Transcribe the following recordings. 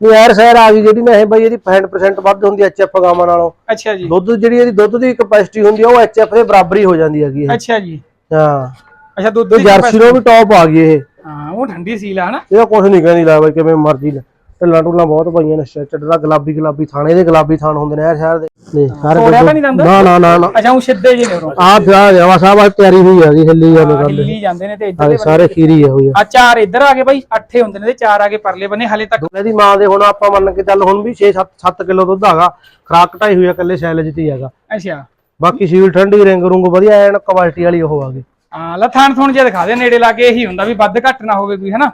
ਨਹੀਂ ਯਾਰ ਸ਼ਹਿਰ ਆ ਗਈ ਜਿਹੜੀ ਨਾ ਇਹ ਬਾਈ ਇਹਦੀ 65% ਵੱਧ ਹੁੰਦੀ ਐ ਐਚਐਫ ਗਾਵਾਂ ਨਾਲੋਂ। ਅੱਛਾ ਜੀ। ਦੁੱਧ ਜਿਹੜੀ ਇਹਦੀ ਦੁੱਧ ਦੀ ਕਪੈਸਿਟੀ ਹੁੰਦੀ ਆ ਉਹ ਐਚਐਫ ਦੇ ਬਰਾਬਰ ਹੀ ਜਾਂਦੀ ਹੈਗੀ ਇਹ। ਅੱਛਾ ਜੀ। ਹਾਂ। ਅੱਛਾ ਦੁੱਧ ਦੀ ਜਰਸੀ ਨੂੰ ਵੀ ਟੌਪ ਆ ਗਈ ਇਹ। ਹਾਂ ਉਹ ਠੰਡੀ ਸੀਲ ਆ ਹਨਾ ਇਹਦਾ ਕੁਝ ਨਹੀਂ ਕਹਿੰਦੀ ਲਾ ਬਾਈ ਕਿਵੇਂ ਮਰਜ਼ੀ ਲੈ। ਢਿੱਲਾਂ ਢੁੱਲਾਂ ਬਹੁਤ ਪਾਈਆਂ ਨੇ ਸਟ੍ਰੈਚਰ ਦਾ ਗੁਲਾਬੀ ਗੁਲਾਬੀ ਥਾਣੇ ਦੇ ਗੁਲਾਬੀ ਥਾਣ ਹੁੰਦੇ ਨੇ ਯਾਰ ਸ਼ਹਿਰ ਦੇ ਤੋੜਿਆ ਤਾਂ। ਨਹੀਂ? ਨਾ ਨਾ ਨਾ ਨਾ। ਅੱਛਾ ਉਹ ਸਿੱਧੇ ਜੀ ਨੇ ਉਰੋਂ ਆ ਪਿਆ ਜਵਾ ਸਾਹਿਬ ਆ ਤਿਆਰੀ ਹੋਈ ਆ ਜੀ ਹਿੱਲੀ ਜਾਂਦੇ ਹਾਂ, ਕਰਦੇ ਹਿੱਲੀ ਜਾਂਦੇ ਨੇ ਤੇ ਇੱਧਰ ਹਾਂ ਦੇ ਸਾਰੇ ਖੀਰੀ ਆ ਹੋਈ ਆ। ਆ ਚਾਰ ਇੱਧਰ ਆ ਗਏ ਬਾਈ ਅੱਠੇ ਹੁੰਦੇ ਨੇ ਤੇ ਚਾਰ ਆ ਗਏ ਪਰਲੇ ਬੰਨੇ ਹਲੇ ਤੱਕ ਇਹਦੀ ਮਾਂ ਦੇ ਹੁਣ ਆਪਾਂ ਮੰਨ ਕੇ ਚੱਲ ਹੁਣ ਵੀ 6 7 7 ਕਿਲੋ ਦੁੱਧ ਹੈਗਾ ਖਰਾਕ ਘਟਾਈ ਹੋਈ ਆ ਕੱਲੇ ਸੈਲਜ ਤੇ ਹੀ ਹੈਗਾ। ਅੱਛਾ। ਬਾਕੀ ਸੀਲ ਠੰਡੀ ਰਿੰਗ ਰੁੰਗ ਵਧੀਆ ਐਨ ਕੁਆਲਿਟੀ ਵਾਲੀ ਉਹ ਆ ਗਈ। ਹਾਂ ਲਥਾਨ ਥੋਣ ਜਿਹਾ ਦਿਖਾ ਦੇ ਨੇੜੇ ਲਾ ਕੇ ਇਹੀ ਹੁੰਦਾ ਵੀ ਵੱਧ ਘੱਟ ਨਾ ਹੋਵੇ ਕੋਈ ਹਨਾ?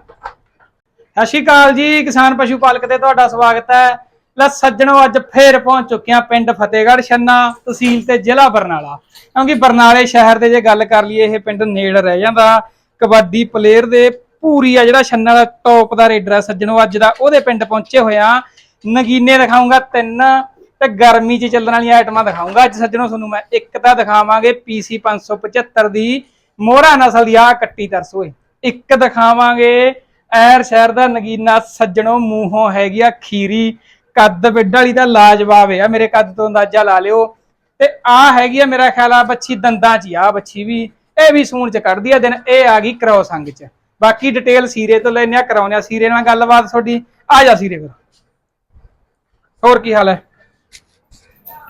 ਸਤਿ ਸ਼੍ਰੀ ਅਕਾਲ ਜੀ, ਕਿਸਾਨ ਪਸ਼ੂ ਪਾਲਕ ਤੇ ਤੁਹਾਡਾ ਸਵਾਗਤ ਹੈ। ਲੈ ਸੱਜਣੋ, ਅੱਜ ਫੇਰ ਪਹੁੰਚ ਚੁੱਕਿਆ ਪਿੰਡ ਫਤਿਹਗੜ੍ਹ ਛੰਨਾ ਤਹਿਸੀਲ ਤੇ ਜ਼ਿਲ੍ਹਾ ਬਰਨਾਲਾ। ਕਿਉਂਕਿ ਬਰਨਾਲੇ ਸ਼ਹਿਰ ਦੇ ਜੇ ਗੱਲ ਕਰ ਲਈਏ, ਇਹ ਪਿੰਡ ਨੇੜ ਰਹਿ ਜਾਂਦਾ। ਕਬੱਡੀ ਪਲੇਅਰ ਦੇ ਪੂਰੀ ਆ ਜਿਹੜਾ ਛੰਨਾ ਦਾ ਟੌਪ ਦਾ ਰੇਡਰ ਹੈ ਸੱਜਣੋ, ਅੱਜ ਦਾ ਉਹਦੇ ਪਿੰਡ ਪਹੁੰਚੇ ਹੋਇਆ ਨਗੀਨੇ ਦਿਖਾਉਂਗਾ ਤਿੰਨ ਤੇ ਗਰਮੀ 'ਚ ਚੱਲਣ ਵਾਲੀਆਂ ਆਈਟਮਾਂ ਦਿਖਾਉਂਗਾ ਅੱਜ ਸੱਜਣੋ, ਤੁਹਾਨੂੰ ਮੈਂ ਇੱਕ ਤਾਂ ਦਿਖਾਵਾਂਗੇ PC 575 ਦੀ ਮੋਹਰਾ ਨਸਲ ਦੀ ਆ ਕੱਟੀ ਤਰਸੋਏ ਇੱਕ ਦਿਖਾਵਾਂਗੇ ਐਰ ਸ਼ਹਿਰ ਦਾ ਨਗੀਨਾ ਸੱਜਣੋ ਮੂੰਹੋਂ ਹੈਗੀ ਆ ਖੀਰੀ, ਕੱਦ ਬਿੱਡ ਵਾਲੀ ਤਾਂ ਲਾਜਵਾਬ ਆ, ਮੇਰੇ ਕੱਦ ਤੋਂ ਅੰਦਾਜ਼ਾ ਲਾ ਲਿਓ। ਤੇ ਆ ਹੈਗੀ ਆ ਮੇਰਾ ਖਿਆਲ ਆ ਬੱਚੀ ਦੰਦਾਂ 'ਚ ਆ ਬੱਚੀ ਵੀ, ਇਹ ਵੀ ਸੂਣ 'ਚ ਕੱਢਦੀ ਆ, ਦਿਨ ਇਹ ਆ ਗਈ ਕ੍ਰੋਸ ਅੰਗ 'ਚ। ਬਾਕੀ ਡਿਟੇਲ ਸੀਰੇ ਤੋਂ ਲੈਣੇ ਆ ਕਰਾਉਣੇ ਆ ਸੀਰੇ ਨਾਲ ਗੱਲਬਾਤ ਤੁਹਾਡੀ, ਆ ਜਾ ਸੀਰੇ ਫਿਰ। ਹੋਰ ਕੀ ਹਾਲ ਹੈ?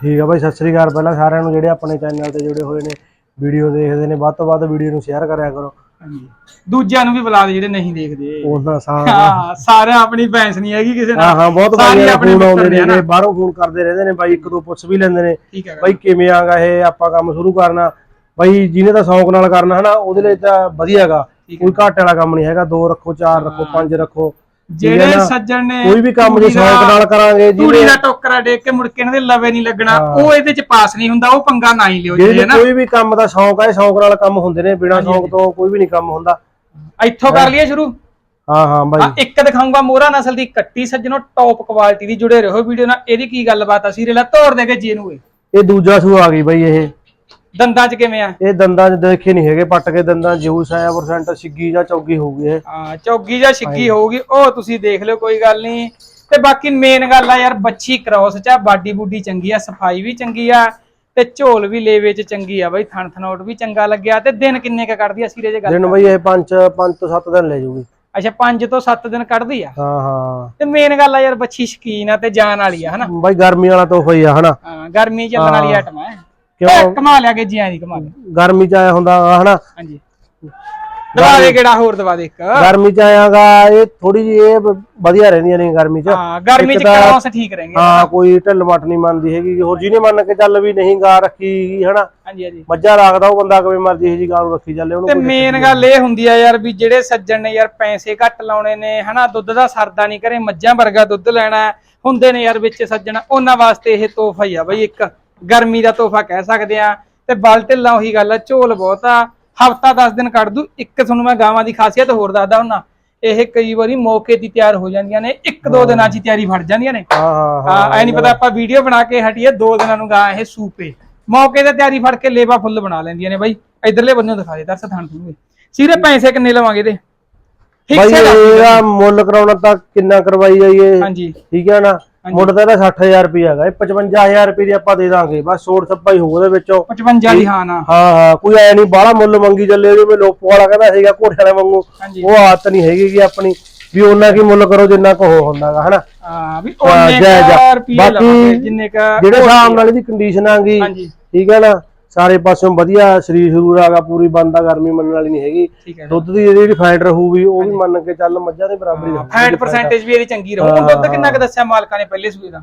ਠੀਕ ਆ ਬਾਈ, ਸਤਿ ਸ੍ਰੀ ਅਕਾਲ। ਪਹਿਲਾਂ ਸਾਰਿਆਂ ਨੂੰ ਜਿਹੜੇ ਆਪਣੇ ਚੈਨਲ ਤੇ ਜੁੜੇ ਹੋਏ ਨੇ ਵੀਡੀਓ ਦੇਖਦੇ ਨੇ, ਵੱਧ ਤੋਂ ਵੱਧ ਵੀਡੀਓ ਨੂੰ ਸ਼ੇਅਰ ਕਰਿਆ ਕਰੋ। ਹਾਂਜੀ। ਦੂਜਿਆਂ ਨੂੰ ਵੀ ਬੁਲਾ ਦੇ ਜਿਹੜੇ ਨਹੀਂ ਦੇਖਦੇ। ਉਹਨਾਂ ਸਾਰ ਹਾਂ ਸਾਰੇ ਆਪਣੀ ਭੈਂਸ ਨਹੀਂ ਹੈਗੀ ਕਿਸੇ ਹਾਂ ਨਾਲ। ਹਾਂ ਬਹੁਤ ਸਾਰੀ ਆਪਣੇ ਆਉਂਦੇ ਨੇ। ਬਾਹਰੋਂ ਫੋਨ ਕਰਦੇ ਰਹਿੰਦੇ ਨੇ ਬਾਈ ਇੱਕ ਦੋ ਪੁੱਛ ਵੀ ਲੈਂਦੇ ਨੇ ਹੈ ਬਾਈ ਕਿਵੇਂ ਆਗਾ ਇਹ ਆਪਾਂ ਕੰਮ ਸ਼ੁਰੂ ਕਰਨਾ। ਬਾਈ ਜਿਹਨੇ ਤਾਂ ਸ਼ੌਂਕ ਨਾਲ ਕਰਨਾ ਹਨਾ ਉਹਦੇ ਲਈ ਤਾਂ ਵਧੀਆਗਾ ਹੈ। ਕੋਈ ਘਾਟੇ ਵਾਲਾ ਕੰਮ ਨਹੀਂ ਹੈਗਾ। ਦੋ ਰੱਖੋ ਚਾਰ ਰੱਖੋ ਪੰਜ ਰੱਖੋ। ਹੈ ਜਿਹੜੇ? ਸੱਜਣ ਨੇ ਕੋਈ ਵੀ ਕੰਮ ਜੇ ਤੂੜੀ ਦਾ- ਸ਼ੌਂਕ ਨਾਲ ਕਰਾਂਗੇ ਤੂੜੀ ਜਿਹਨੇ ਦਾ ਟੋਕਰਾ ਡੇਕ ਕੇ ਮੁੜ ਕੇ ਇਹਨਾਂ ਦੇ ਲਵੇ ਨਹੀਂ ਲੱਗਣਾ। ਉਹ ਇਹਦੇ ਚ ਪਾਸ ਨਹੀਂ ਹੁੰਦਾ ਉਹ ਪੰਗਾ ਨਾ ਹੀ ਲਿਓ ਜੀ ਨਾ? ਕੋਈ ਵੀ ਕੰਮ ਦਾ ਸ਼ੌਂਕ ਹੈ ਸ਼ੌਂਕ ਨਾਲ ਕੰਮ ਹੁੰਦੇ ਨੇ ਬਿਨਾਂ ਸ਼ੌਂਕ ਤੋਂ ਕੋਈ ਵੀ ਨਹੀਂ ਕੰਮ ਹੁੰਦਾ। ਇੱਥੋਂ ਕਰ ਲਈਏ ਸ਼ੁਰੂ? ਹਾਂ ਹਾਂ ਬਾਈ। ਇੱਕ ਦਿਖਾਉਂਗਾ ਮੋਹਰਾ ਨਸਲ ਦੀ ਕੱਟੀ ਸੱਜਣੋ ਟੌਪ ਕੁਆਲਿਟੀ ਦੀ ਜੁੜੇ ਰਹੋ ਵੀਡੀਓ ਨਾਲ। ਇਹਦੀ ਕੀ ਗੱਲਬਾਤ ਆ ਸੀਰੀਅਲ ਆ ਤੋੜ ਦੇ ਕੇ ਜੀ ਨੂੰ ਇਹ। ਇਹ ਦੂਜਾ ਸੂ ਆ ਗਈ ਬਾਈ ਇਹ। ਦੰਦਾਂ ਚ ਕਿਵੇਂ ਆ? ਇਹ ਦੰਦਾਂ 'ਚ ਦੇਖੇ ਨਹੀਂ ਹੈਗੇ ਪੱਟ ਕੇ ਦੰਦਾਂ ਜੂਸ ਆਇਆ ਪਰਸੈਂਟ ਸਿੱਗੀ ਜਾਂ ਚੌਗੀ ਹੋਊਗੀ ਇਹ। ਹਾਂ ਚੌਗੀ ਜਾਂ ਛਿੱਗੀ ਹੋਊਗੀ ਉਹ ਤੁਸੀਂ ਦੇਖ ਲਿਓ ਕੋਈ ਗੱਲ ਨਹੀਂ ਤੇ ਬਾਕੀ ਮੇਨ ਗੱਲ ਆ ਯਾਰ ਬੱਚੀ ਕ੍ਰੋਸ ਚ ਆ ਬਾਡੀ ਬੂਡੀ ਚੰਗੀ ਆ ਸਫ਼ਾਈ ਵੀ ਚੰਗੀ ਆ ਤੇ ਝੋਲ ਵੀ ਲੇਵੇ ਚ ਚੰਗੀ ਆ ਬਈ ਥਣ ਥਨੋਟ ਵੀ ਚੰਗਾ ਲੱਗਿਆ ਤੇ ਦਿਨ ਕਿੰਨੇ ਕ ਕੱਢਦੀ ਆ ਸੀਰੇ ਜੇ ਗੱਲ ਦਿਨ ਬਾਈ ਇਹ 5 5 ਤੋਂ 7 ਦਿਨ ਲੈ ਜੂਗੀ। ਅੱਛਾ 5 ਤੋਂ 7 ਦਿਨ ਕੱਢਦੀ ਆ? ਹਾਂ ਹਾਂ। ਤੇ ਮੇਨ ਗੱਲ ਆ ਯਾਰ ਬੱਚੀ ਸ਼ਕੀਨ ਆ ਤੇ ਜਾਨ ਵਾਲੀ ਆ ਹਨਾ? ਬਾਈ ਗਰਮੀ ਵਾਲਾ ਤੋਹਫਾ ਹੀ ਆ ਹਨਾ? ਹਾਂ ਗਰਮੀ ਚੱਲਣ ਵਾਲੀ ਆਟਮ ਆ। ਕਿਉਂ? ਕਮਾ ਲਿਆ ਕੇ ਜੀਆਂ ਦੀ ਕਮਾ ਲਿਆ। ਗਰਮੀ 'ਚ ਆਇਆ ਹੁੰਦਾ ਹਨਾ? ਹਾਂਜੀ। ਦਵਾ ਦੇ ਕਿਹੜਾ ਹੋਰ ਦਵਾ ਦੇ ਇੱਕ। ਗਰਮੀ 'ਚ ਆਇਆਗਾ ਇਹ ਥੋੜੀ ਜਿਹੀ ਇਹ ਵਧੀਆ ਰਹਿੰਦੀਆਂ ਨੇ ਗਰਮੀ 'ਚ। ਹਾਂ ਗਰਮੀ ਚ ਕ੍ਰੋਸ ਠੀਕ ਰਹਿਣਗੇ ਹਾਂ ਕੋਈ ਢਿੱਲ ਮੱਟ ਨਹੀਂ ਮੰਨਦੀ ਹੈਗੀ। ਹੋਰ ਜਿਹਨੇ ਮੰਨ ਕੇ ਚੱਲ ਵੀ ਨਹੀਂ ਗਾ ਰੱਖੀ ਹਨਾ? ਹਾਂਜੀ ਹਾਂਜੀ। ਮੱਝਾਂ ਰੱਖਦਾ ਉਹ ਬੰਦਾ ਕਿਵੇਂ ਮਰਜ਼ੀ ਇਹ ਜੀ ਗਾਂ ਰੱਖੀ ਚੱਲੇ ਉਹਨੂੰ ਤੇ ਮੇਨ ਗੱਲ ਇਹ ਹੁੰਦੀ ਆ ਯਾਰ ਵੀ ਜਿਹੜੇ ਸੱਜਣ ਨੇ ਯਾਰ ਪੈਸੇ ਘੱਟ ਲਾਉਣੇ ਨੇ ਹਨਾ? ਦੁੱਧ ਦਾ ਸਰਦਾ ਨਹੀਂ ਕਰੇ ਮੱਝਾਂ ਵਰਗਾ ਦੁੱਧ ਲੈਣਾ। ਹੁੰਦੇ ਨੇ ਯਾਰ ਵਿੱਚ ਸੱਜਣ ਉਹਨਾਂ ਵਾਸਤੇ ਇਹ ਤੋਹਫਾ ਹੀ ਆ ਬਈ ਇੱਕ। ਗਰਮੀ ਦਾ ਤੋਹਫਾ ਕਹਿ ਸਕਦੇ ਆ ਤੇ ਬਲ ਢਿੱਲਾ ਉਹੀ ਗੱਲ ਆ ਝੋਲ ਬਹੁਤ ਆ। ਹਫਤਾ 10 ਦਿਨ ਕੱਢ ਦੂ ਇੱਕ ਤੁਹਾਨੂੰ ਮੈਂ ਗਾਵਾਂ ਦੀ ਖਾਸੀਅਤ ਹੋਰ ਦੱਸਦਾ ਹੁੰਨਾ। ਇਹ ਕਈ ਵਾਰੀ ਮੌਕੇ ਦੀ ਤਿਆਰ ਹੋ ਜਾਂਦੀਆਂ ਨੇ ਇੱਕ ਦੋ ਦਿਨਾਂ 'ਚ ਤਿਆਰੀ ਫੜ ਜਾਂਦੀਆਂ ਨੇ। ਹਾਂ ਹਾਂ ਐ ਨਹੀਂ ਪਤਾ ਆਪਾਂ ਵੀਡੀਓ ਬਣਾ ਕੇ ਹਟੀਏ ਦੋ ਦਿਨਾਂ ਨੂੰ ਗਾ ਇਹ ਸੂਪੇ। ਮੌਕੇ ਤੇ ਤਿਆਰੀ ਫੜ ਕੇ ਲੇਵਾ ਫੁੱਲ ਬਣਾ ਲੈਂਦੀਆਂ ਨੇ ਬਾਈ। ਇਧਰਲੇ ਬੰਨੇ ਦਿਖਾ ਦੇ ਦਰਸ ਥਾਣ ਤੁਹਾਨੂੰ ਸੀਰੇ ਪੈਸੇ ਕਿੰਨੇ ਲਵਾਂਗੇ ਤੇ ਠੀਕ ਬਾਈ। ਇਹਦਾ ਮੁੱਲ ਕਰਾਉਣਾ ਤਾਂ ਕਿੰਨਾ ਕਰਵਾਈ ਜਾਈਏ। ਹਾਂਜੀ। ਠੀਕ ਹੈ ਨਾ? ਮੁੱਲ ਤਾਂ ਇਹਦਾ 60000 ਰੁਪਏ ਹੈਗਾ। ਇਹ 55000 ਰੁਪਏ ਦੀ ਆਪਾਂ ਦੇ ਦਾਂਗੇ। ਬਸ ਛੋੜ ਛੱਪਾ ਹੀ ਹੋਊ ਉਹਦੇ ਵਿੱਚੋਂ। 55 ਦੀ ਹਾਂ ਨਾ। ਹਾਂ ਹਾਂ ਕੋਈ ਐ ਨਹੀਂ ਬਾਹਲਾ ਮੁੱਲ ਮੰਗੀ ਚੱਲੇ ਜਿਵੇਂ ਲੋਪੋ ਵਾਲਾ ਕਹਿੰਦਾ ਸੀਗਾ ਘੋੜੇ ਵਾਲੇ ਵਾਂਗੂ। ਉਹ ਆਦਤ ਨਹੀਂ ਹੈਗੀ ਕਿ ਆਪਣੀ। ਵੀ ਉਹਨਾਂ ਕੀ ਮੁੱਲ ਕਰੋ ਜਿੰਨਾ ਕੋ ਹੁੰਦਾਗਾ ਹਨਾ? ਹਾਂ ਵੀ ਉਹਨੇ। ਕਾ ਰੁਪਏ ਬਾਕੀ ਲਵਾਂਗੇ ਜਿੰਨੇ ਕਾ ਜਿਹੜੇ ਹਿਸਾਬ ਨਾਲ ਇਹਦੀ ਕੰਡੀਸ਼ਨ ਆਗੀ ਠੀਕ ਹੈ ਨਾ? ਸਾਰੇ ਪਾਸਿਓਂ ਵਧੀਆ ਸਰੀਰ ਸਰੂਰ ਆਗਾ ਪੂਰੀ ਬੰਦਾ ਗਰਮੀ ਮੰਨਣ ਵਾਲੀ ਨਹੀਂ ਹੈਗੀ। ਦੁੱਧ ਦੀ ਜਿਹੜੀ ਫੈਟ ਰਹੂਗੀ ਉਹ ਵੀ ਮੰਨ ਕੇ ਚੱਲ ਮੱਝਾਂ ਦੇ ਬਰਾਬਰ ਹੀ ਫੈਟ ਪਰਸੈਂਟੇਜ ਵੀ ਇਹਦੀ ਚੰਗੀ ਰਹੂ। ਹਾਂ, ਦੁੱਧ ਕਿੰਨਾ ਕ ਦੱਸਿਆ ਮਾਲਕਾਂ ਨੇ ਪਹਿਲੇ ਸੂਏ ਦਾ?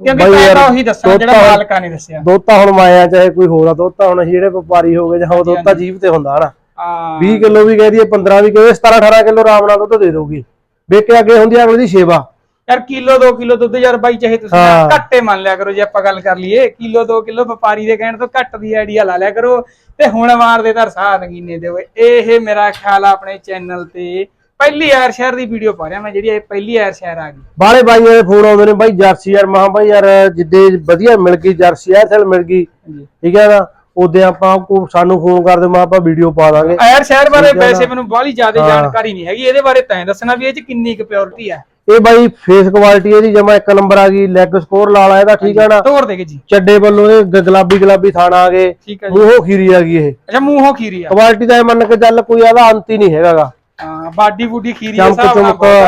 ਕਿਉਂਕਿ ਤਾਂ ਉਹੀ ਦੱਸਾਂ ਦੁੱਧ ਜਿਹੜਾ ਮਾਲਕਾਂ ਨੇ ਦੱਸਿਆ। ਦੁੱਧ ਤਾਂ ਹੁਣ ਮਾਇਆ ਚਾਹੇ ਕੋਈ ਹੋਰ ਆ ਦੁੱਧ ਤਾਂ ਹੁਣ ਅਸੀਂ ਜਿਹੜੇ ਵਪਾਰੀ ਹੋ ਗਏ ਜਾਂ ਉਹ ਦੁੱਧ ਤਾਂ ਜੀਭ ਤੇ ਹੁੰਦਾ ਹਨਾ। ਹਾਂ। 20 ਕਿਲੋ ਵੀ ਕਹਿ ਦਈਏ 15 ਵੀ ਕਹੇ 17 18 ਕਿਲੋ ਆਰਾਮ ਨਾਲ ਦੁੱਧ ਦੇ ਦੋਗੀ ਵੇਖ ਅੱਗੇ ਹੁੰਦੀ ਆ ਅਗਲੀ ਦੀ ਸੇਵਾ। ਯਾਰ ਕਿਲੋ 2 ਕਿਲੋ ਦੁੱਧ ਯਾਰ ਬਾਈ ਚਾਹੇ ਤੁਸੀਂ ਹਾਂ। ਘੱਟੇ ਮੰਨ ਲਿਆ ਕਰੋ ਜੇ ਆਪਾਂ ਗੱਲ ਕਰ ਲਈਏ ਕਿਲੋ 2 ਕਿਲੋ ਵਪਾਰੀ ਦੇ ਕਹਿਣ ਤੋਂ ਘੱਟ ਦੀ ਆਈਡੀਆ ਲਾ ਲਿਆ ਕਰੋ ਤੇ ਹੁਣ ਮਾਰਦੇ ਤਾਂ ਸਾਹ ਨਗੀਨੇ ਦੇ ਓਏ ਇਹ ਮੇਰਾ ਖਿਆਲ ਆ ਆਪਣੇ ਚੈਨਲ ਤੇ ਪਹਿਲੀ ਐਰ ਸ਼ਹਿਰ ਦੀ ਵੀਡੀਓ ਪਾ ਰਿਹਾ ਮੈਂ ਜਿਹੜੀ ਇਹ ਪਹਿਲੀ ਐਰ ਸ਼ਹਿਰ ਆ ਗਈ ਬਾਲੇ ਬਾਈਆਂ ਦੇ ਫੋਨ ਆਉਂਦੇ ਨੇ ਬਾਈ ਜਰਸੀ ਯਾਰ ਮਹਾ ਬਾਈ ਯਾਰ ਜਿੱਦੇ ਵਧੀਆ ਮਿਲ ਗਈ ਜਰਸੀ ਐ ਚੱਲ ਮਿਲ ਗਈ ਠੀਕ ਹੈ ਨਾ ਉਹਦੇ ਆਪਾਂ ਕੋ ਸਾਨੂੰ ਫੋਨ ਕਰਦੇ ਮੈਂ ਆਪਾਂ ਵੀਡੀਓ ਪਾ ਦਾਂਗੇ ਐਰ ਸ਼ਹਿਰ ਬਾਰੇ ਆ ਨਾ। ਵੈਸੇ ਮੈਨੂੰ ਬਾਹਲੀ ਜ਼ਿਆਦਾ ਹਾਂ। ਜਾਣਕਾਰੀ ਨਹੀਂ ਹੈਗੀ ਇਹਦੇ ਬਾਰੇ ਤੈਂ ਦੱਸਣਾ ਵੀ ਇਹ ਚ ਕਿੰਨੀ ਕੁ ਪਿਓਰਿਟੀ ਹੈ ਇਹ ਬਾਈ ਫੇਸ ਕੁਆਲਿਟੀ ਇਹਦੀ ਜਮਾ ਇੱਕ ਨੰਬਰ ਆ ਗਈ ਲੈਗ ਸਕੋਰ ਲਾਲਾ ਇਹਦਾ ਠੀਕ ਆ ਨਾ? ਤੋੜ ਦੇਗੇ ਜੀ। ਚੱਡੇ ਵੱਲੋਂ ਇਹ ਗੁਲਾਬੀ ਗੁਲਾਬੀ ਥਾਣ ਆ ਗਏ। ਠੀਕ ਹੈ ਜੀ। ਮੂੰਹੋਂ ਖੀਰੀ ਆ ਗਈ ਇਹ। ਅੱਛਾ ਮੂੰਹੋਂ ਖੀਰੀ ਆ। ਕੁਆਲਿਟੀ ਦਾ ਇਹ ਮੰਨ ਕੇ ਚੱਲ ਕੋਈ ਇਹਦਾ ਅੰਤ ਹੀ ਨਹੀਂ ਹੈਗਾਗਾ। ਹਾਂ ਬਾਡੀ ਬੂਡੀ ਖੀਰੀ ਆ,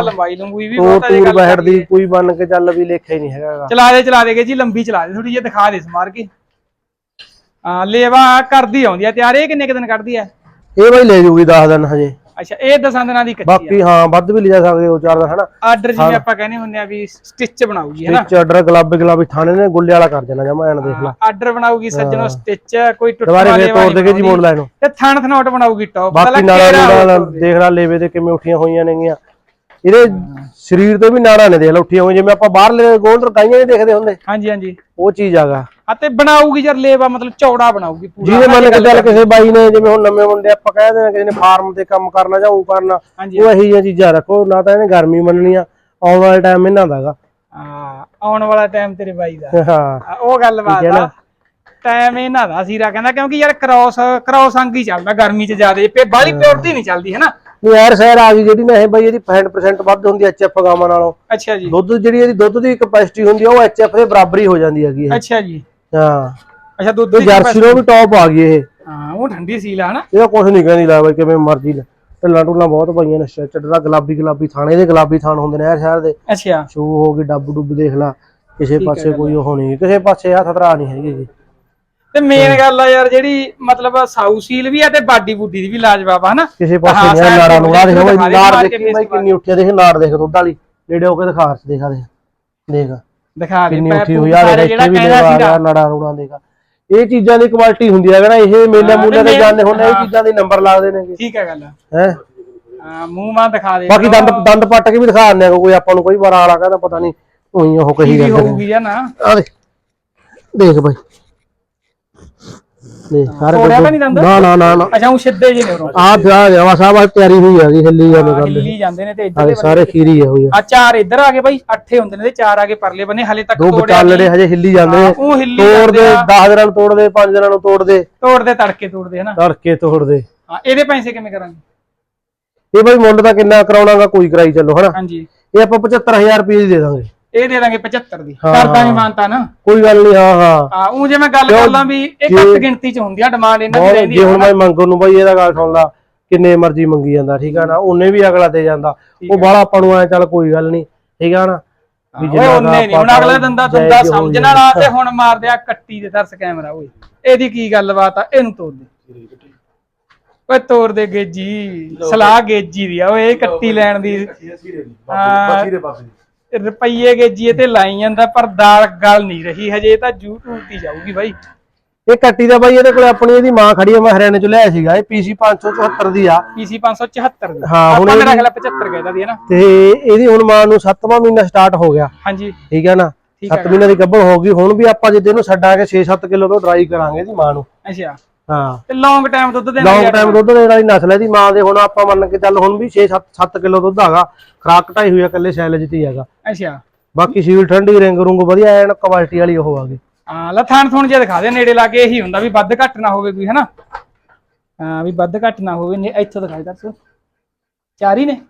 ਲੰਬਾਈ ਲੰਬੂਈ ਵੀ ਬਹੁਤ ਤੂਰ ਗੱਲ ਕਰੀਏ। ਦੀ ਕੋਈ ਮੰਨ ਕੇ ਚੱਲ ਵੀ ਲੇਖਾ ਹੀ ਨਹੀਂ ਹੈਗਾਗਾ। ਚਲਾ ਦੇ ਚਲਾ ਦੇਗੇ ਜੀ ਲੰਬੀ ਚਲਾ ਦੇ ਥੋੜੀ ਜਿਹੀ ਦਿਖਾ ਦੇ ਸਮਾਰ ਕੇ। ਹਾਂ ਲੇਵਾ ਕਰਦੀ ਆਉਂਦੀ ਆ ਤਿਆਰ ਇਹ ਕਿੰਨੇ ਕੁ ਦਿਨ ਕੱਢਦੀ ਆ? ਇਹ ਬਾਈ ਲੈ ਜੂਗੀ 10 ਦਿਨ ਹਜੇ। ਅੱਛਾ ਇਹ ਦਸਾਂ ਦਿਨਾਂ ਦੀ ਕੱਚੀ ਬਾਕੀ ਹਾਂ ਵੱਧ ਵੀ ਲਿਜਾ ਸਕਦੇ ਹੋ ਚਾਰ ਦਿਨ ਹਨਾ? ਆਰਡਰ ਜਿਵੇਂ ਆਪਾਂ ਕਹਿੰਦੇ ਹੁੰਦੇ ਆ ਵੀ ਸਟਿਚ ਬਣਾਉਗੀ ਹੈਨਾ? ਵਿੱਚ ਆਰਡਰ ਗੁਲਾਬੀ ਗੁਲਾਬੀ ਥਾਣੇ ਨੇ ਗੁੱਲੇ ਵਾਲਾ ਕਰ ਦੇਣਾ ਜਮਾ ਐਨ ਦੇਖ ਲੈ। ਆਰਡਰ ਬਣਾਉਗੀ ਸੱਜਣੋ ਸਟਿਚ ਕੋਈ ਟੁੱਟਣ ਦੁਬਾਰੇ ਵਾਲੇ ਫੇਰ ਤੋੜ ਦੇਗੇ ਜੀ ਮੋੜ ਲੈਣ ਨੂੰ ਤੇ ਥਣ ਥਨੋਟ ਬਣਾਉਗੀ ਟੌਪ ਬਾਕੀ ਨਾੜਾ ਨੂੜਾ ਦੇਖ ਲੈ ਲੇਵੇ ਤੇ ਕਿਵੇਂ ਉੱਠੀਆਂ ਹੋਈਆਂ ਨੇਗੀਆਂ। ਇਹਦੇ ਸਰੀਰ ਤੇ ਵੀ ਨਾੜਾ ਨੇ ਦੇਖ ਲੈ ਉੱਠੀਆਂ ਹੋਈਆਂ ਜਿਵੇਂ ਆਪਾਂ ਬਾਹਰਲੇ ਗੋਲ ਰਕਾਈਆਂ ਨਹੀਂ ਦੇਖਦੇ ਹੁੰਦੇ। ਹਾਂਜੀ ਹਾਂਜੀ। ਉਹ ਚੀਜ਼ ਆਗਾ ਆ ਤੇ ਬਣਾਉਗੀ ਜਰ ਲੇਵਾ ਮਤਲਬ ਚੌੜਾ ਬਣਾਉਗੀ ਪੂਰਾ। ਜਿਹਦੇ ਮੰਨ ਕੇ ਚੱਲ ਕਿਸੇ ਬਾਈ ਨੇ ਜਿਵੇਂ ਹੁਣ ਨਵੇਂ ਮੁੰਡੇ ਆਪਾਂ ਕਹਿੰਦੇ ਨੇ ਕਿਸੇ ਨੇ ਫਾਰਮ ਤੇ ਕੰਮ ਕਰਨਾ ਜਾਂ ਉਹ ਕਰਨਾ ਉਹ ਇਹੀ ਜਿਹੀਆਂ ਚੀਜ਼ਾਂ ਰੱਖੋ ਨਾ ਤਾਂ ਇਹਨੇ ਗਰਮੀ ਮੰਨਣੀ ਆ ਆਉਣ ਵਾਲਾ ਟਾਈਮ ਇਹਨਾਂ ਦਾਗਾ ਹਾਂ ਆਉਣ ਵਾਲਾ ਟਾਈਮ ਤੇਰੇ ਬਾਈ ਦਾ। ਹਾਂ। ਉਹ ਗੱਲ ਬਾਤ ਆ। ਟਾਈਮ ਇਹਨਾਂ ਦਾ ਸੀਰਾ ਕਹਿੰਦਾ ਕਿਉਂਕਿ ਯਾਰ ਕ੍ਰਾਸ ਕ੍ਰਾਸ ਅੰਗ ਹੀ ਚੱਲਦਾ ਗਰਮੀ 'ਚ ਜ਼ਿਆਦੇ ਪੇ ਬਾਲੀ ਪਿਓਰਟੀ ਨਹੀਂ ਚੱਲਦੀ ਹੈ ਨਾ? ਯਾਰ ਸ਼ਹਿਰ ਆ ਗਈ ਜਿਹੜੀ ਨਾ ਇਹ ਬਾਈ ਇਹਦੀ 65% ਵੱਧ ਹੁੰਦੀ ਐ ਐਚਐਫ ਗਾਵਾਂ ਨਾਲੋਂ। ਅੱਛਾ ਜੀ। ਦੁੱਧ ਜਿਹੜੀ ਇਹਦੀ ਦੁੱਧ ਦੀ ਕਪੈਸਿਟੀ ਹੁੰਦੀ ਆ ਉਹ ਐਚਐਫ ਦੇ ਬਰਾਬਰ ਹੀ ਹੋ ਜਾਂਦੀ ਹੈਗੀ ਅੱਛਾ ਜੀ। ਹਾਂ। ਅੱਛਾ ਦੁੱਧ ਦੀ ਜਰਸੀ ਨੂੰ ਵੀ ਟੌਪ ਆ ਗਈ ਇਹ। ਹਾਂ ਉਹ ਠੰਡੀ ਸੀਲ ਆ ਹਨਾ ਇਹਦਾ ਕੁਝ ਨਹੀਂ ਕਹਿੰਦੀ ਲਾ ਬਾਈ ਕਿਵੇਂ ਮਰਜ਼ੀ ਲੈ। ਢੱਲਾਂ ਢੁੱਲਾਂ ਬਹੁਤ ਪਈਆਂ ਨੇ ਚੱਟੜਾ ਗੁਲਾਬੀ ਗੁਲਾਬੀ ਥਾਣੇ ਦੇ ਗੁਲਾਬੀ ਥਾਣ ਹੁੰਦੇ ਨੇ ਯਾਰ ਸ਼ਹਿਰ ਦੇ। ਅੱਛਾ। ਸ਼ੂ ਹੋ ਗਈ ਡੱਬ ਡੁੱਬ ਦੇਖ ਲਾ ਕਿਸੇ ਪਾਸੇ ਕੋਈ ਉਹ ਨਹੀਂ ਕਿਸੇ ਪਾਸੇ ਹੱਥ ਧਰਾ ਨਹੀਂ ਹੈਗੀ ਜੀ। ਤੇ ਮੇਨ ਗੱਲ ਆ ਯਾਰ ਜਿਹੜੀ ਮਤਲਬ ਸਾਊ ਸੀਲ ਵੀ ਆ ਤੇ ਬਾਡੀ ਬੁੱਡੀ ਦੀ ਵੀ ਲਾਜਵਾਬ ਆ ਹਨਾ। ਕਿਸੇ ਪਾਸੇ ਨਹੀਂ ਨਾੜਾ ਤੇ ਨੂੜਾ ਦੇਖ ਬਾਈ ਦਿਖਾ ਦੇ, ਨਾੜ ਦੇਖੀ ਕਿੰਨੀ ਉੱਠੀ ਆ ਦੇਖ ਨਾੜ ਦੇਖ ਦੁੱਧ ਵਾਲੀ। ਨੇੜੇ ਹੋ ਕੇ ਦਿਖਾ ਦੇਖਾ ਦੇ ਦੇਖ। ਦਿਖਾ ਦੇ ਕਿੰਨੀ ਉੱਠੀ ਹੋਈ ਆ ਦੇਖ ਜਿਹੜਾ ਵੀ ਸੀਗਾ। ਨਾੜਾ ਨੂੜਾ ਦੇਖ ਇਹ ਚੀਜ਼ਾਂ ਦੀ ਕੁਆਲਿਟੀ ਹੁੰਦੀ ਹੈ ਨਾ ਇਹ ਮੇਲੇ ਮੂਲੇ ਤੇ ਜਾਂਦੇ ਹੁੰਦੇ ਇਹ। ਚੀਜ਼ਾਂ ਦੇ ਨੰਬਰ ਲੱਗਦੇ ਨੇਗੇ ਠੀਕ ਹੈ ਗੱਲ। ਹੈ? ਮੂੰਹ ਮਾਂ ਦਿਖਾ ਦੇ ਬਾਕੀ ਦੰਦ ਦੰਦ ਪੱਟ ਕੇ ਵੀ ਦਿਖਾ ਦਿੰਦੇ ਆ ਕੋਈ ਆਪਾਂ ਨੂੰ ਕੋਈ ਵਾਰ ਆਲਾ ਕਹਿੰਦਾ ਪਤਾ ਨਹੀਂ ਉਹੀ ਉਹ ਕਹੀ ਜਾਂਦੇ ਨੇ। ਹੋਊਗੀ ਜਾਂ ਨਾ। ਆ ਦੇਖ। ਦੇਖ ਬਾਈ। ਦੇਖ ਸਾਰੇ ਤੋੜਿਆ ਤਾਂ ਦੁੱਧ- ਨਹੀਂ ਦੰਦ? ਨਾ ਨਾ ਨਾ ਨਾ। ਅੱਛਾ ਉਹ ਸਿੱਧੇ ਜਿਹੇ ਨੇ ਉਰੋਂ ਆ ਪਿਆ ਜਵਾ ਸਾਹਿਬ ਆ ਤਿਆਰੀ ਹੋਈ ਆ ਜੀ ਹਿੱਲੀ ਜਾਂਦੇ ਗੱਲ ਹਿੱਲੀ ਜਾਂਦੇ ਨੇ ਤੇ ਇੱਧਰ ਆ ਦੇ ਸਾਰੇ ਖੀਰੀ ਆ ਹੋਈ ਆ। ਆ ਚਾਰ ਇੱਧਰ ਆ ਗਏ ਬਾਈ ਅੱਠੇ ਹੁੰਦੇ ਨੇ ਤੇ ਚਾਰ ਆ ਗਏ ਪਰਲੇ ਬੰਨੇ ਹਲੇ ਤੱਕ ਦੋ ਤੋੜਿਆ ਵਿਚਾਲੜੇ ਨਹੀਂ। ਹਜੇ ਹਿੱਲੀ ਜਾਂਦੇ ਨੇ। ਹਾਂ, ਉਹ ਹਿੱਲੀ ਤੋੜਦੇ ਜਾਂਦੇ ਆ। 10 ਦਿਨਾਂ ਨੂੰ ਤੋੜਦੇ 5 ਦਿਨਾਂ ਨੂੰ ਤੋੜਦੇ। ਤੋੜਦੇ ਤੜਕੇ ਤੋੜਦੇ ਹਨਾ? ਤੜਕੇ ਤੋੜਦੇ। ਹਾਂ ਇਹਦੇ ਪੈਸੇ ਕਿਵੇਂ ਕਰਾਂਗੇ? ਇਹ ਬਾਈ ਮੁੱਲ ਤਾਂ ਕਿੰਨਾ ਕਰਾਉਣਾਗਾ ਕੋਈ ਕਰਾਈ ਚੱਲੋ ਹਨਾ? ਹਾਂਜੀ। ਇਹ ਆਪਾਂ 75000 ਰੁਪਏ ਦੀ ਦੇ ਦਾਂਗੇ। ਇਹ ਦੇ ਦਾਂਗੇ 75 ਦੀ। ਹਾਂ, ਕਰਦਾ ਵੀ ਹਾਂ। ਮਾਨਤਾ ਨਾ। ਕੋਈ ਗੱਲ ਨਹੀਂ ਹਾਂ ਹਾਂ। ਹਾਂ ਉਹ ਜੇ ਮੈਂ ਗੱਲ ਕਰ ਲਾਂ ਵੀ ਇਹ ਘੱਟ ਗਿਣਤੀ ਚ ਹੁੰਦੀ ਆ ਡਿਮਾਂਡ ਇਹਨਾਂ ਦੀ ਬਹੁਤ ਰਹਿੰਦੀ ਜੇ ਆ। ਹੁਣ ਮੈਂ ਮੰਗਣ ਨੂੰ ਬਾਈ ਇਹਦਾ ਗੱਲ ਸੁਣ ਲਾ ਕਿੰਨੇ ਮਰਜ਼ੀ ਮੰਗੀ ਜਾਂਦਾ ਠੀਕ ਆ ਨਾ? ਉਹਨੇ ਵੀ ਅਗਲਾ ਦੇ ਜਾਂਦਾ। ਉਹ ਬਾਹਲਾ ਆਪਾਂ ਨੂੰ ਐ ਚੱਲ ਕੋਈ ਗੱਲ ਨਹੀਂ ਠੀਕ ਆ ਨਾ? ਵੀ ਓਏ ਜਿੰਨਾ ਦਾ ਉਹਨੇ ਨਹੀਂ ਹੁਣ ਆਪਾਂ ਅਗਲਾ ਦੰਦਾ ਜਾਇਜ਼ ਦੰਦਾ ਹੋਈ ਸਮਝਣ ਵਾਲਾ ਤੇ ਹੁਣ ਮਾਰਦੇ ਆ ਕੱਟੀ ਦੇ ਤਰਸ ਕੈਮਰਾ ਓਏ। ਇਹਦੀ ਕੀ ਗੱਲਬਾਤ ਆ? ਇਹਨੂੰ ਤੋੜ ਦੇ। ਓਏ ਤੋੜ ਦੇ ਗੇਜੀ। ਸਲਾਹ ਗੇਜੀ ਦੀ ਆ। ਓਏ ਇਹ ਕੱਟੀ ਲੈਣ ਦੀ। ਹਾਂ। ਰੁਪਈਏ ਗੇਜੀ ਤੇ ਲਾਈ ਜਾਂਦਾ ਪਰ ਦਾਲ ਗੱਲ ਨਹੀਂ ਰਹੀ ਹਜੇ ਇਹ ਤਾਂ YouTube ਤੇ ਜਾਊਗੀ ਬਾਈ। ਇਹ ਕੱਟੀ ਦਾ ਬਾਈ ਇਹਦੇ ਕੋਲੇ ਆਪਣੀ ਇਹਦੀ ਮਾਂ ਖੜੀ ਆ ਮੈਂ ਹਰਿਆਣੇ ਚ ਲਿਆਇਆ ਸੀਗਾ ਇਹ ਪੀਸੀ 574 ਦੀ ਆ। PC 574 ਦੀ। ਹਾਂ, ਹੁਣ ਆਪਾਂ ਮੇਰਾ ਖਿਆਲ 75 ਕਹਿੰਦਾ ਦੀ ਹੈ ਨਾ। ਤੇ ਇਹਦੀ ਹੁਣ ਮਾਂ ਨੂੰ 7ਵਾਂ ਮਹੀਨਾ ਸਟਾਰਟ ਹੋ ਗਿਆ। ਹਾਂਜੀ। ਠੀਕ ਹੈ ਨਾ? ਠੀਕ 7 ਮਹੀਨੇ ਦੀ ਗੱਭਣ ਹੋ ਗਈ ਹੁਣ ਵੀ ਆਪਾਂ ਜਿੱਦੇ ਇਹਨੂੰ ਛੱਡਾਂਗੇ 6-7 ਕਿਲੋ ਤੋਂ ਡਰਾਈ ਕਰਾਂਗੇ ਇਹਦੀ ਮਾਂ ਨੂੰ। ਅੱਛਾ। ਹਾਂ। ਤੇ ਲੌਂਗ ਟਾਈਮ ਦੁੱਧ ਦੇਣਾ ਲੌਂਗ ਟਾਈਮ ਦੁੱਧ ਦੇਣ ਵਾਲੀ ਨਸਲ ਹੈ ਦੀ ਮਾਂ ਦੇ ਹੁਣ ਆਪਾਂ ਮੰਨ ਕੇ ਚੱਲ ਹੁਣ ਵੀ 6-7 ਕਿਲੋ ਦੁੱਧ ਹੈਗਾ। ਖਰਾਕ ਘਟਾਈ ਹੋਈ ਇਕੱਲੇ ਸੈਲਜ ਤੇ ਹੀ ਹੈਗਾ। ਅੱਛਾ। ਬਾਕੀ ਸੀਲ ਠੰਡੀ ਰਿੰਗ ਰੁੰਗ ਵਧੀਆ ਐਨ ਕੁਆਲਿਟੀ ਵਾਲੀ ਉਹ ਆ ਗਈ। ਹਾਂ ਲਥਾਨ ਥੋਣ ਜੇ ਦਿਖਾ ਦੇ ਨੇੜੇ ਲਾ ਕੇ ਇਹੀ ਹੁੰਦਾ ਵੀ ਵੱਧ ਘੱਟ ਨਾ ਹੋਵੇ ਕੋਈ ਹਨਾ? ਹਾਂ ਵੀ ਵੱਧ ਘੱਟ ਨਾ ਹੋਵੇ ਨੇ ਇੱਥੋਂ ਦਿਖਾਈ ਦੱਸ। ਚਾਰ ਹੀ ਨੇ?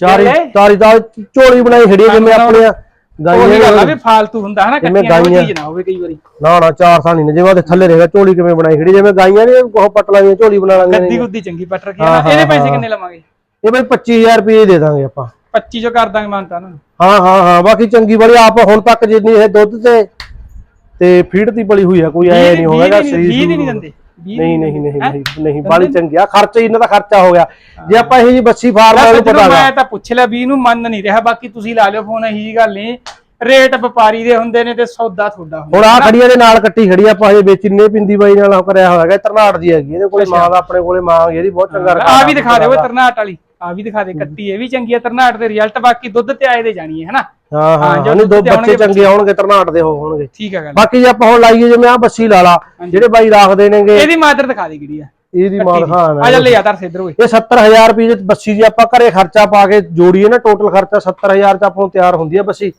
ਚਾਰੀ? ਚਾਰੀ ਦਾ ਝੋਲੀ ਬਣਾਈ ਖੜੀ ਹੈ ਜਿਵੇਂ ਆਪਣੀਆਂ ਉਹੀ ਗੱਲ ਆ ਗਾਈਆਂ ਵੀ ਫਾਲਤੂ ਹੁੰਦਾ ਹਨਾ ਜਿਵੇਂ ਕੱਟੀਆਂ ਕੋਈ ਗਾਈਆਂ। ਚੀਜ਼ ਨਾ ਹੋਵੇ ਕਈ ਵਾਰੀ। ਨਾ ਨਾ ਚਾਰ ਸਾਣੀ ਨੇ ਜਿਵੇਂ ਉਹਦੇ ਥੱਲੇ ਰਹੇਗਾ ਝੋਲੀ ਕਿਵੇਂ ਬਣਾਈ ਖੜੀ? ਜਿਵੇਂ ਗਾਈਆਂ ਨੇ ਉਹ ਪਟਲਾਂ ਦੀਆਂ ਝੋਲੀ ਬਣਾ ਲਾਂਗੇ ਗੱਦੀ ਗੁੱਦੀ ਚੰਗੀ ਪੱਟ ਰੱਖੀ ਹਾਂ, ਆ ਨਾ ਇਹਦੇ ਹਾਂ, ਪੈਸੇ ਹਾਂ। ਕਿੰਨੇ ਲਵਾਂਗੇ? ਇਹ ਬਈ 25000 ਰੁਪਏ ਦੇ ਦਾਂਗੇ ਆਪਾਂ। 25 ਚੋਂ ਕਰ ਦਾਂਗੇ ਮਾਨਤਾ ਨਾ। ਹਾਂ ਹਾਂ ਹਾਂ ਬਾਕੀ ਚੰਗੀ ਬੜੀ ਆਪ ਹੁਣ ਤੱਕ ਜਿੰਨੀ ਇਹ ਦੁੱਧ ਤੇ ਤੇ ਫੀਡ ਦੀ ਬਲੀ ਹੋਈ ਆ ਕੋਈ ਐ ਨਹੀਂ ਹੋਵੇਗਾ ਸਰੀਰ 20 ਦੀ ਨਹੀਂ ਦਿੰਦੇ। 20 ਨਹੀਂ ਨਹੀਂ ਨਹੀਂ ਨਹੀਂ ਨਹੀਂ ਬਾਲੀ ਚੰਗੀ ਆ ਖਰਚਾ ਇਹਨਾਂ ਦਾ ਖਰਚਾ ਹੋ ਗਿਆ। ਜੇ ਆਪਾਂ ਇਹ ਜੀ ਬੱਸੀ ਫਾਰਮ ਵਾਲੇ ਨੂੰ ਪਤਾ ਮੈਂ ਤਾਂ ਪੁੱਛ ਲਿਆ ਵੀ ਇਹਨੂੰ ਮੰਨ ਨਹੀਂ ਰਿਹਾ ਬਾਕੀ ਤੁਸੀਂ ਲਾ ਲਿਓ ਫੋਨ ਇਹੀ ਗੱਲ ਨਹੀਂ ਰੇਟ ਵਪਾਰੀ ਦੇ ਹੁੰਦੇ ਨੇ ਤੇ ਸੌਦਾ ਤੁਹਾਡਾ ਹੁੰਦਾ। ਹੁਣ ਆ ਖੜੀਆਂ ਦੇ ਨਾਲ ਕੱਟੀ ਖੜੀ ਆ, ਆਪਾਂ ਹਜੇ ਵੇਚੀ ਨੇ ਪਿੰਦੀ ਬਾਈ ਨਾਲ ਕਰਿਆ ਹੋਇਆ ਹੈਗਾ ਤਰਨਾਟ ਦੀ ਹੈਗੀ ਇਹਦੇ ਕੋਲੇ ਮਾਂ ਦਾ ਆਪਣੇ ਕੋਲੇ ਮਾਂ ਇਹਦੀ ਬਹੁਤ ਚੰਗਾ ਆ ਵੀ ਦਿਖਾ ਦੇ ਓਏ ਤਰਨਾਟ ਵਾਲੀ ਆ ਵੀ ਦਿਖਾ ਦੇ ਕੱਟੀ ਇਹ ਵੀ ਚੰਗੀ ਹੈ ਤਰਨਾਟ ਦੇ ਰਿਜ਼ਲਟ ਬਾਕੀ ਦੁੱਧ ਤੇ ਆਏ ਦੇ ਜਾਣੀ ਹੈ ਹਨਾ? ਹਾਂ ਹਾਂ, ਜੋ ਨਹੀਂ ਦੋ ਬੱਚੇ ਚੰਗੇ ਆਉਣਗੇ ਤਰਨਾਟ ਦੇ ਹੋਣਗੇ। ਠੀਕ ਹੈ ਗੱਲ। ਬਾਕੀ ਜੇ ਆਪਾਂ ਹੁਣ ਲਾਈਏ ਜਿਵੇਂ ਆ ਬੱਸੀ ਲਾ ਲਾ ਜਿਹੜੇ ਬਾਈ ਰੱਖਦੇ ਨੇਗੇ। ਇਹਦੀ ਮਾਦਰ ਦਿਖਾ ਦੇ ਕਿਹੜੀ ਆ। ਇਹਦੀ ਮਾਂ ਹਾਂ ਆ ਜਾ ਲੈ ਆ ਦਰ ਸਿੱਧਰ ਓਏ। ਇਹ 70000 ਰੁਪਏ ਦੀ ਬੱਸੀ ਜੇ ਆਪਾਂ ਘਰੇ ਖਰਚਾ ਪਾ ਕੇ ਜੋੜੀਏ ਨਾ ਟੋਟਲ ਖਰਚਾ 70000 ਚ ਆਪਾਂ ਨੂੰ ਤਿਆਰ ਹੁੰਦੀ ਆ ਬੱਸੀ।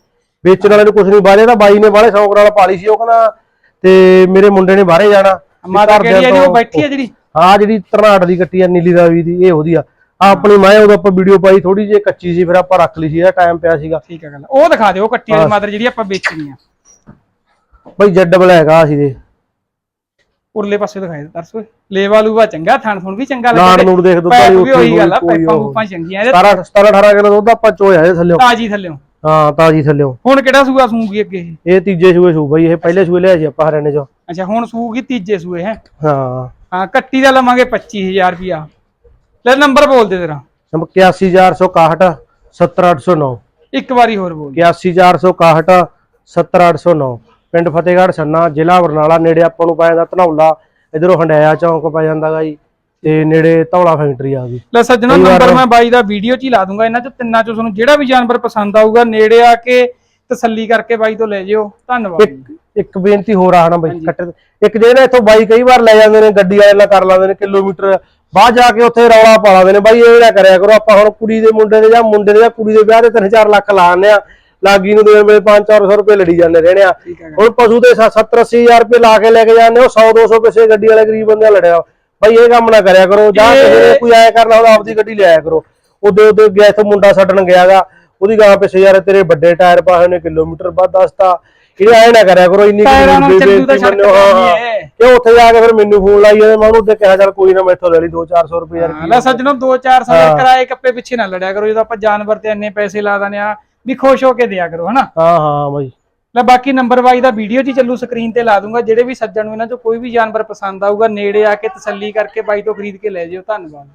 ਵੇਚਣ ਵਾਲੇ ਨੂੰ ਕੁਝ ਨਹੀਂ ਬਾਰੇ ਤਾਂ ਬਾਈ ਨੇ ਬਾਲੇ ਸ਼ੌਕ ਨਾਲ ਪਾਲੀ ਸੀ ਉਹ ਕਹਿੰਦਾ ਤੇ ਮੇਰੇ ਮੁੰਡੇ ਨੇ ਬਾਹਰੇ ਜਾਣਾ। ਮਾਤਾ ਕਿਹੜੀ ਆ ਜੀ ਤੋਂ- ਬੈਠੀ ਆ ਜਿਹੜੀ? ਹਾਂ ਜਿਹੜੀ ਤਰਨਾਟ ਦੀ ਕੱਟੀ ਆ ਨੀਲੀ ਰਾਵੀ ਦੀ ਇਹ ਉਹਦੀ ਆ। ਆ ਆਪਣੀ ਮੈਂ ਉਦੋਂ ਆਪਾਂ ਵੀਡੀਓ ਪਾਈ ਥੋੜੀ ਜਿਹੀ ਕੱਚੀ ਸੀ ਫਿਰ ਆਪਾਂ ਰੱਖ ਲਈ ਸੀ ਇਹਦਾ ਟਾਈਮ ਪਿਆ ਸੀਗਾ। ਠੀਕ ਹੈ ਗੱਲ। ਉਹ ਦਿਖਾ ਦਿਓ ਕੱਟੀ ਵਾਲੀ ਮਦਰ ਜਿਹੜੀ ਆਪਾਂ ਵੇਚਣੀ ਆ। ਬਈ ਜੈਡ ਬਲੈਗਾ ਸੀ ਦੇ ਉਰਲੇ ਪਾਸੇ ਦਿਖਾਈ ਦੇ ਤਰਸ ਓਏ। ਲੇਵਾ ਲੂਵਾ ਚੰਗਾ ਥਣ ਥੁਣ ਵੀ ਚੰਗਾ ਨਾੜ ਨੂੜ ਦੇਖ ਪੈਪ ਵਾਲੀ ਵੀ ਉਹੀ ਗੱਲ ਆ ਕੋਈ ਪੈਪਾਂ ਚੰਗੀਆਂ ਇਹਦੇ 17 17 18 ਕਿਲੋ ਦੁੱਧ ਆਪਾਂ ਚੋਇਆ ਇਹਦੇ ਥੱਲੇ ਤਾਜੀ ਥੱਲਿਓ। ਹਾਂ ਤਾਜੀ ਥੱਲੇ ਹੁਣ ਕਿਹੜਾ ਸੂਆ ਸੂਗੀ ਅੱਗੇ ਇਹ? ਇਹ ਤੀਜੇ ਸੂਏ ਸੂ ਬਈ ਇਹ ਪਹਿਲੇ ਸੂਏ ਲਿਆ ਸੀ ਆਪਾਂ ਹਰਿਆਣੇ ਚੋਂ। ਅੱਛਾ ਹੁਣ ਸੂਗੀ ਤੀਜੇ ਸੂਏ ਹੈ? ਹਾਂ। ਹਾਂ ਕੱਟੀ ਦਾ ਲਵਾਂਗੇ 25000 ਰੁਪਿਆ ਲੈ ਨੰਬਰ ਬੋਲ ਦੇ ਤੇਰਾ। ਨੰਬਰ 81461 70809 ਇੱਕ ਵਾਰੀ ਹੋਰ ਬੋਲ। 81461 70809 ਪਿੰਡ ਫਤਿਹਗੜ੍ਹ ਛੰਨਾ ਜ਼ਿਲ੍ਹਾ ਬਰਨਾਲਾ ਨੇੜੇ ਆਪਾਂ ਨੂੰ ਪੈ ਜਾਂਦਾ ਧਨੌਲਾ ਇਧਰੋਂ ਹੰਡਾਇਆ ਚੌਂਕ ਪੈ ਜਾਂਦਾਗਾ ਜੀ ਤੇ ਨੇੜੇ ਧੌਲਾ ਫੈਕਟਰੀ ਆ ਗਈ। ਲੈ ਸੱਜਣਾ ਨੰਬਰ ਮੈਂ ਬਾਈ ਦਾ ਵੀਡੀਓ 'ਚ ਹੀ ਲਾ ਦੂੰਗਾ ਇਹਨਾਂ 'ਚ ਤਿੰਨਾਂ 'ਚੋਂ ਤੁਹਾਨੂੰ ਜਿਹੜਾ ਵੀ ਜਾਨਵਰ ਪਸੰਦ ਆਊਗਾ ਨੇੜੇ ਆ ਕੇ ਤਸੱਲੀ ਕਰਕੇ ਬਾਈ ਤੋਂ ਲੈ ਜਿਓ। ਧੰਨਵਾਦ। ਇੱਕ ਇੱਕ ਬੇਨਤੀ ਹੋਰ ਆ ਹਨਾ ਬਈ ਕੱਟੇ ਇੱਕ ਜਿਹੜੇ ਇੱਥੋਂ ਬਾਈ ਕਈ ਵਾਰ ਲੈ ਜਾਂਦੇ ਨੇ ਗੱਡੀ ਵਾਲੇ ਨਾਲ ਕਰ ਲਾਉਂਦੇ ਨੇ ਕਿਲੋਮੀਟਰ ਬਾਅਦ ਜਾ ਕੇ ਉੱਥੇ ਰੌਲਾ ਪਾ ਲਾਉਂਦੇ ਨੇ ਬਾਈ ਇਹ ਨਾ ਕਰਿਆ ਕਰੋ ਆਪਾਂ ਹੁਣ ਕੁੜੀ ਦੇ ਮੁੰਡੇ ਦੇ ਜਾਂ ਮੁੰਡੇ ਦੇ ਜਾਂ ਕੁੜੀ ਦੇ ਵਿਆਹ ਦੇ 3-4 ਲੱਖ ਲਾਉਂਦੇ ਆ ਲਾਗੀ ਨੂੰ ਦੇਣ ਵੇਲੇ 5-400 ਰੁਪਏ ਲੜੀ ਜਾਂਦੇ ਰਹਿਣੇ ਆ। ਹੁਣ ਪਸ਼ੂ ਦੇ 70-80000 ਰੁਪਏ ਲਾ ਕੇ ਲੈ ਕੇ ਜਾਂਦੇ ਹੋ 100-200 ਪੈਸੇ ਗੱਡੀ ਵਾਲੇ ਗਰੀਬ ਬੰਦੇ ਲੜਿਆ। ਬਾਈ ਇਹ ਕੰਮ ਨਾ ਕਰਿਆ ਕਰੋ ਜਾਂ ਕੋਈ ਆਇਆ ਕਰਨਾ ਉਹਦਾ ਆਪਦੀ ਗੱਡੀ ਲਿਆਇਆ ਕਰੋ। ਉਹਦੇ ਉਹਦੇ ਗਿਆ ਇੱਥੋਂ ਮੁੰਡਾ ਛੱਡਣ ਗਿਆਗਾ ਉਹਦੀ ਗਾਂ ਪਿੱਛੇ ਯਾਰ ਤੇਰੇ ਵੱਡੇ ਟਾਇਰ ਪਾਏ ਨੇ ਕਿਲੋਮੀਟਰ ਬਾਅਦ ਦੱਸਤਾ। ਇਹ ਐ ਨਾ ਕਰਿਆ ਕਰੋ ਇੰਨੀ ਕੁ ਤਾਂ। ਕਿ ਉੱਥੇ ਜਾ ਕੇ ਫਿਰ ਮੈਨੂੰ ਫੋਨ ਲਾਈ ਜਾਂਦੇ ਮੈਂ ਉਹਨੂੰ ਤੇ ਕਿਹਾ ਚੱਲ ਕੋਈ ਨਾ ਮੈਥੋਂ ਲੈ ਲਈ 2-400 ਰੁਪਏ ਯਾਰ ਹਾਂ, ਲੈ ਸੱਜਣੋ 2-4 ਸਾਲ ਕਿਰਾਏ ਕੱਪੇ ਪਿੱਛੇ ਨਾ ਲੜਿਆ ਕਰੋ ਜਦੋਂ ਆਪਾਂ ਜਾਨਵਰ ਤੇ ਇੰਨੇ ਪੈਸੇ ਲਾ ਦਨੇ ਆ ਵੀ ਖੁਸ਼ ਹੋ ਕੇ ਦਿਆ ਕਰੋ ਹਨਾ? ਹਾਂ ਹਾਂ ਬਾਈ। ਲੈ ਬਾਕੀ ਨੰਬਰ ਬਾਈ ਦਾ ਵੀਡੀਓ ਹੀ ਚੱਲੂ ਸਕਰੀਨ ਤੇ ਲਾ ਦੂੰਗਾ ਜਿਹੜੇ ਵੀ ਸੱਜਣ ਨੂੰ ਇਹਨਾਂ 'ਚੋਂ ਕੋਈ ਵੀ ਜਾਨਵਰ ਪਸੰਦ ਆਊਗਾ ਨੇੜੇ ਆ ਕੇ ਤਸੱਲੀ ਕਰਕੇ ਬਾਈ ਤੋਂ ਖਰੀਦ ਕੇ ਲੈ ਜਿਓ ਧੰਨਵਾਦ।